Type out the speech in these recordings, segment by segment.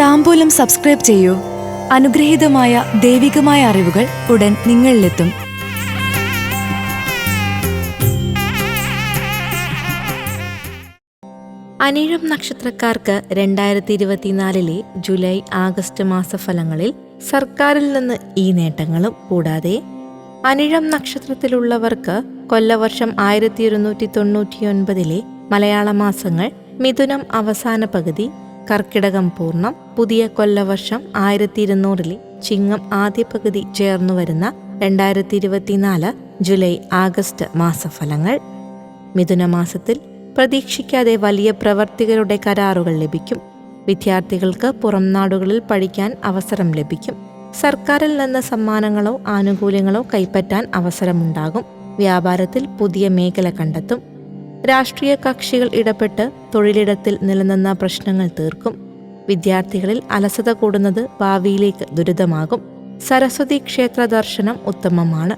താമ്പൂലം subscribe ചെയ്യൂ. അനുഗ്രഹീതമായ ദൈവികമായ അറിവുകൾ ഉടൻ നിങ്ങളിലെത്തും. അനിഴം നക്ഷത്രക്കാർക്ക് രണ്ടായിരത്തി ഇരുപത്തിനാലിലെ ജൂലൈ ആഗസ്റ്റ് മാസ ഫലങ്ങളിൽ സർക്കാരിൽ നിന്ന് ഈ നേട്ടങ്ങളും കൂടാതെ അനിഴം നക്ഷത്രത്തിലുള്ളവർക്ക് കൊല്ലവർഷം ആയിരത്തി ഇരുന്നൂറ്റി തൊണ്ണൂറ്റിയൊൻപതിലെ മലയാള മാസങ്ങൾ മിഥുനം അവസാന പകുതി കർക്കിടകം പൂർണം പുതിയ കൊല്ലവർഷം ആയിരത്തി ഇരുന്നൂറിലെ ചിങ്ങം ആദ്യ പകുതി ചേർന്നു വരുന്ന രണ്ടായിരത്തി ഇരുപത്തിനാല് ജൂലൈ ആഗസ്റ്റ് മാസഫലങ്ങൾ. മിഥുനമാസത്തിൽ പ്രതീക്ഷിക്കാതെ വലിയ പ്രവർത്തികളുടെ കരാറുകൾ ലഭിക്കും. വിദ്യാർത്ഥികൾക്ക് പുറം നാടുകളിൽ പഠിക്കാൻ അവസരം ലഭിക്കും. സർക്കാരിൽ നിന്ന് സമ്മാനങ്ങളോ ആനുകൂല്യങ്ങളോ കൈപ്പറ്റാൻ അവസരമുണ്ടാകും. വ്യാപാരത്തിൽ പുതിയ മേഖല കണ്ടെത്തും. രാഷ്ട്രീയ കക്ഷികൾ ഇടപെട്ട് തൊഴിലിടത്തിൽ നിലനിന്ന പ്രശ്നങ്ങൾ തീർക്കും. വിദ്യാർത്ഥികളിൽ അലസത കൂടുന്നത് ഭാവിയിലേക്ക് ദുരിതമാകും. സരസ്വതി ക്ഷേത്ര ദർശനം ഉത്തമമാണ്.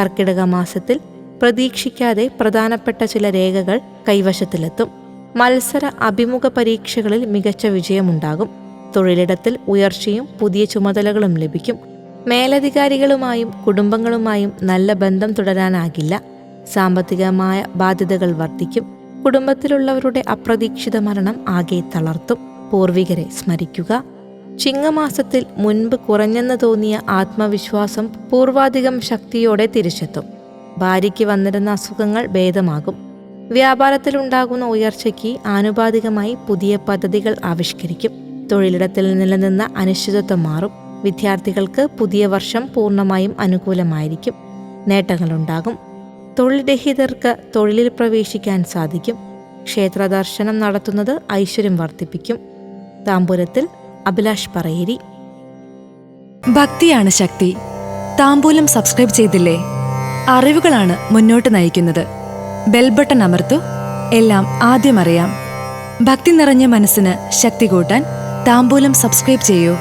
കർക്കിടക മാസത്തിൽ പ്രതീക്ഷിക്കാതെ പ്രധാനപ്പെട്ട ചില രേഖകൾ കൈവശത്തിലെത്തും. മത്സര അഭിമുഖ പരീക്ഷകളിൽ മികച്ച വിജയമുണ്ടാകും. തൊഴിലിടത്തിൽ ഉയർച്ചയും പുതിയ ചുമതലകളും ലഭിക്കും. മേലധികാരികളുമായും കുടുംബങ്ങളുമായും നല്ല ബന്ധം തുടരാനാകില്ല. സാമ്പത്തികമായ ബാധ്യതകൾ വർദ്ധിക്കും. കുടുംബത്തിലുള്ളവരുടെ അപ്രതീക്ഷിത മരണം ആകെ തളർത്തും. പൂർവികരെ സ്മരിക്കുക. ചിങ്ങമാസത്തിൽ മുൻപ് കുറഞ്ഞെന്ന് തോന്നിയ ആത്മവിശ്വാസം പൂർവാധികം ശക്തിയോടെ തിരിച്ചെത്തും. ഭാര്യയ്ക്ക് വന്നിരുന്ന അസുഖങ്ങൾ ഭേദമാകും. വ്യാപാരത്തിലുണ്ടാകുന്ന ഉയർച്ചയ്ക്ക് ആനുപാതികമായി പുതിയ പദ്ധതികൾ ആവിഷ്കരിക്കും. തൊഴിലിടത്തിൽ നിലനിന്ന അനിശ്ചിതത്വം മാറും. വിദ്യാർത്ഥികൾക്ക് പുതിയ വർഷം പൂർണമായും അനുകൂലമായിരിക്കും. നേട്ടങ്ങളുണ്ടാകും. തൊഴിൽ രഹിതർക്ക് തൊഴിലിൽ പ്രവേശിക്കാൻ സാധിക്കും. ക്ഷേത്ര ദർശനം നടത്തുന്നത് ഐശ്വര്യം വർദ്ധിപ്പിക്കും. താമ്പൂലത്തിൽ അഭിലാഷ് പറയേരി. ഭക്തിയാണ് ശക്തി. താമ്പൂലം സബ്സ്ക്രൈബ് ചെയ്തില്ലേ? അറിവുകളാണ് മുന്നോട്ട് നയിക്കുന്നത്. ബെൽബട്ടൺ അമർത്തു. എല്ലാം ആദ്യം അറിയാം. ഭക്തി നിറഞ്ഞ മനസ്സിന് ശക്തി കൂട്ടാൻ താമ്പൂലം സബ്സ്ക്രൈബ് ചെയ്യൂ.